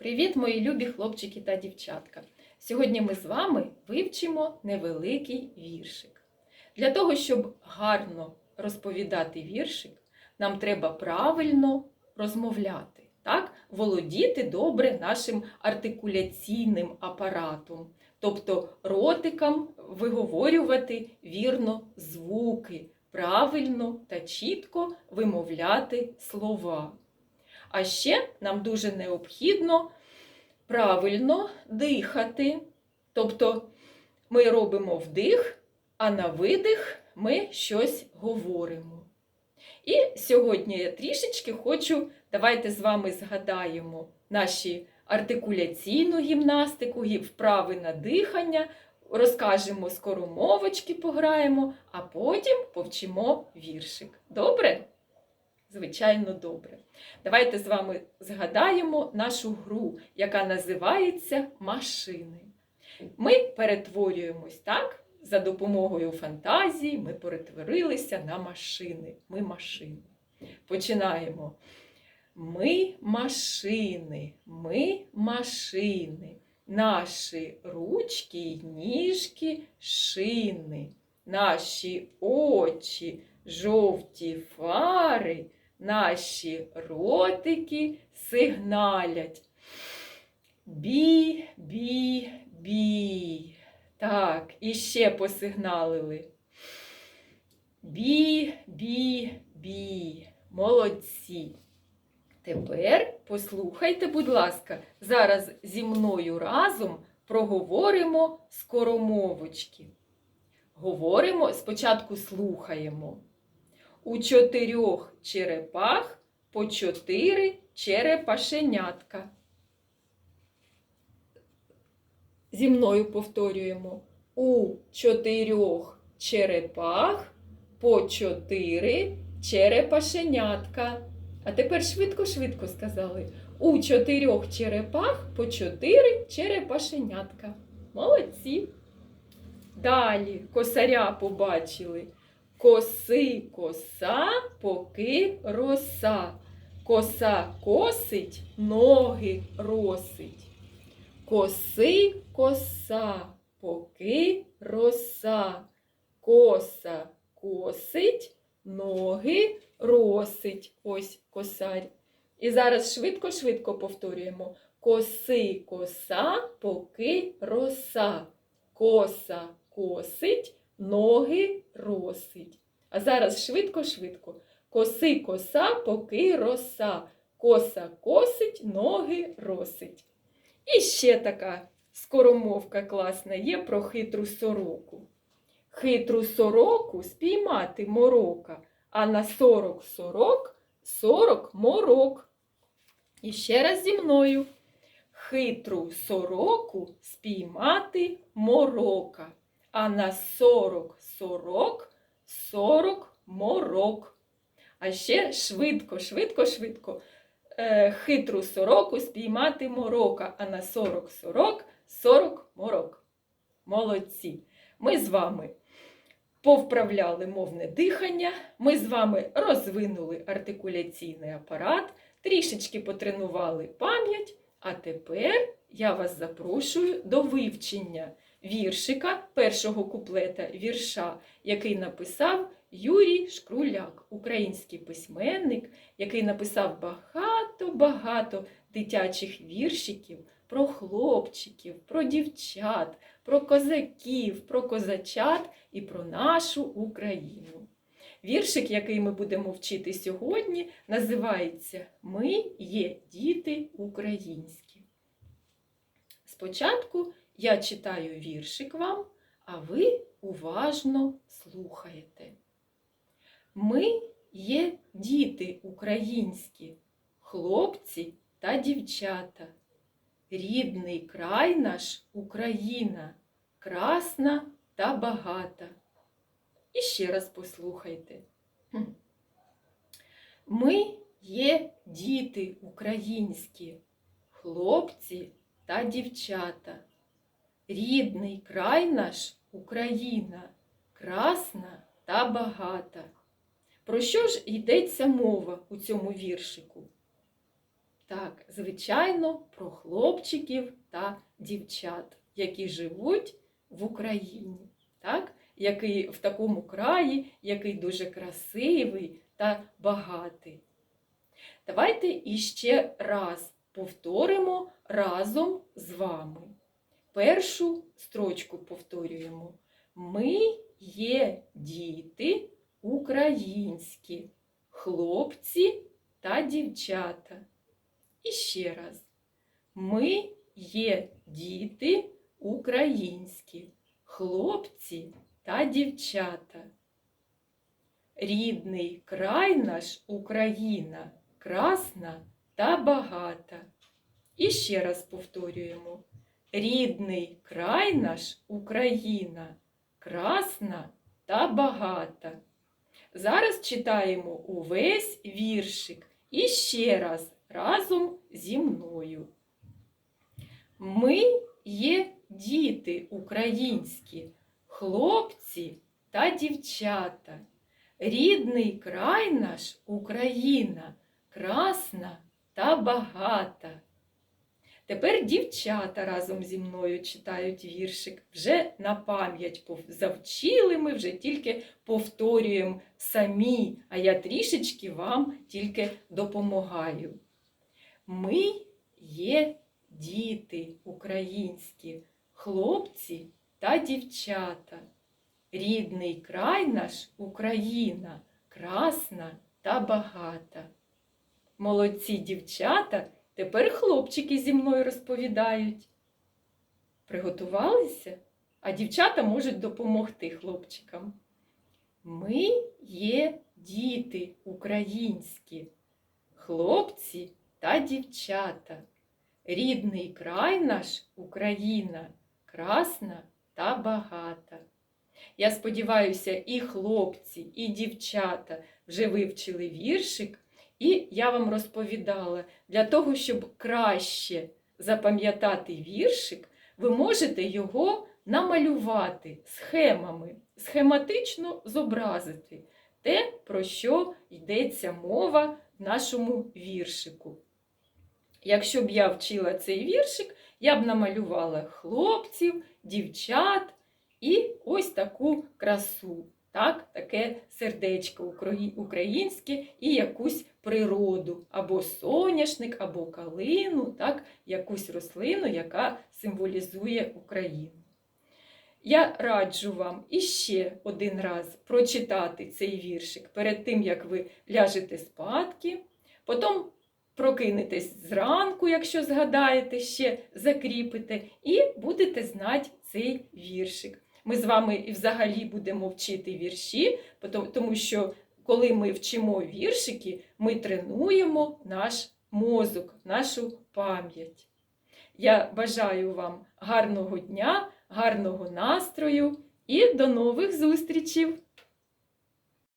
Привіт, мої любі хлопчики та дівчатка! Сьогодні ми з вами вивчимо невеликий віршик. Для того, щоб гарно розповідати віршик, нам треба правильно розмовляти, так? володіти добре нашим артикуляційним апаратом, тобто ротиком виговорювати вірно звуки, правильно та чітко вимовляти слова. А ще нам дуже необхідно правильно дихати. Тобто ми робимо вдих, а на видих ми щось говоримо. І сьогодні я трішечки хочу, давайте з вами згадаємо наші артикуляційну гімнастику, вправи на дихання, розкажемо скоромовочки, пограємо, а потім повчимо віршик. Добре? Звичайно, добре. Давайте з вами згадаємо нашу гру, яка називається Машини. Ми перетворюємось так. За допомогою фантазії ми перетворилися на машини. Ми машини. Починаємо. Ми машини, ми машини. Наші ручки й ніжки шини. Наші очі жовті фари, наші ротики сигналять. Бі, бі, бі. Так, і ще посигналили. Бі, бі, бі. Молодці. Тепер послухайте, будь ласка, зараз зі мною разом проговоримо скоромовочки. Говоримо, спочатку слухаємо. У чотирьох черепах по чотири черепашенятка. Зі мною повторюємо. У чотирьох черепах по чотири черепашенятка. А тепер швидко-швидко сказали. У чотирьох черепах по чотири черепашенятка. Молодці. Далі косаря побачили. Коси коса, поки роса. Коса косить, ноги росить. Коси коса, поки роса. Коса косить, ноги росить. Ось косарь. І зараз швидко-швидко повторюємо. Коси коса, поки роса. Коса косить, ноги росить. А зараз швидко-швидко. Коси коса, поки роса. Коса косить, ноги росить. І ще така скоромовка класна є про хитру сороку. Хитру сороку спіймати морока, а на сорок сорок сорок морок. І ще раз зі мною. Хитру сороку спіймати морока, а на сорок сорок сорок морок. А ще швидко, швидко, швидко. Е, хитру сороку спіймати морока, а на сорок сорок сорок морок. Молодці! Ми з вами повправляли мовне дихання, ми з вами розвинули артикуляційний апарат, трішечки потренували пам'ять, а тепер я вас запрошую до вивчення віршика першого куплета вірша, який написав Юрій Шкруляк, український письменник, який написав багато-багато дитячих віршиків про хлопчиків, про дівчат, про козаків, про козачат і про нашу Україну. Віршик, який ми будемо вчити сьогодні, називається Ми є діти українські. Спочатку я читаю віршик вам, а ви уважно слухаєте. Ми є діти українські, хлопці та дівчата. Рідний край наш Україна, красна та багата. І ще раз послухайте. Ми є діти українські, хлопці та дівчата. Рідний край наш Україна, красна та багата. Про що ж йдеться мова у цьому віршику? Так, звичайно, про хлопчиків та дівчат, які живуть в Україні, так? який в такому краї, який дуже красивий та багатий. Давайте іще раз повторимо разом з вами. Першу строчку повторюємо. Ми є діти українські, хлопці та дівчата. І ще раз. Ми є діти українські, хлопці та дівчата. Рідний край наш Україна, красна та багата. І ще раз повторюємо. Рідний край наш Україна, красна та багата. Зараз читаємо увесь віршик і ще раз разом зі мною. Ми є діти українські, хлопці та дівчата. Рідний край наш Україна, красна та багата. Тепер дівчата разом зі мною читають віршик. Вже на пам'ять завчили ми, вже тільки повторюємо самі, а я трішечки вам тільки допомагаю. Ми є діти українські, хлопці та дівчата. Рідний край наш Україна, красна та багата. Молодці дівчата, тепер хлопчики зі мною розповідають. Приготувалися? А дівчата можуть допомогти хлопчикам. Ми є діти українські, хлопці та дівчата. Рідний край наш Україна, красна та багата. Я сподіваюся, і хлопці, і дівчата вже вивчили віршик, і я вам розповідала, для того, щоб краще запам'ятати віршик, ви можете його намалювати схемами, схематично зобразити те, про що йдеться мова в нашому віршику. Якщо б я вчила цей віршик, я б намалювала хлопців, дівчат і ось таку красу, так, таке сердечко українське і якусь природу, або соняшник, або калину, так, якусь рослину, яка символізує Україну. Я раджу вам іще один раз прочитати цей віршик перед тим, як ви ляжете спадки, потім прокинетесь зранку, якщо згадаєте, ще закріпите, і будете знати цей віршик. Ми з вами і взагалі будемо вчити вірші, тому що коли ми вчимо віршики, ми тренуємо наш мозок, нашу пам'ять. Я бажаю вам гарного дня, гарного настрою і до нових зустрічей!